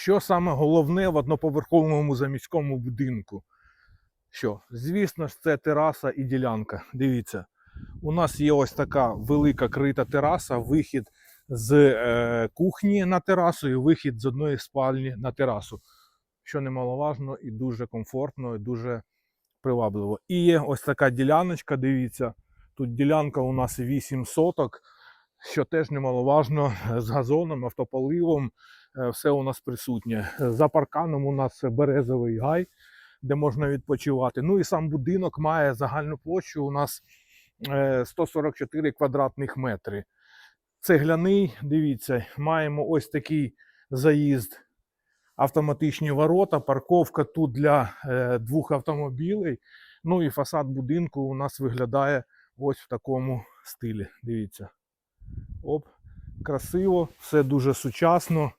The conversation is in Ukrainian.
Що саме головне в одноповерховому заміському будинку? Що? Звісно ж, це тераса і ділянка. Дивіться, у нас є ось така велика крита тераса, вихід з е, кухні на терасу і вихід з одної спальні на терасу. Що немаловажно і дуже комфортно, і дуже привабливо. І є ось така діляночка, дивіться. Тут ділянка у нас 8 соток, що теж немаловажно, з газоном, автополивом, все у нас присутнє. За парканом у нас березовий гай, де можна відпочивати. Ну і сам будинок має загальну площу у нас е, 144 квадратних метри. Цегляний, дивіться, маємо ось такий заїзд, автоматичні ворота, парковка тут для е, двох автомобілей. Ну і фасад будинку у нас виглядає ось в такому стилі. Дивіться. Оп, красиво, все дуже сучасно.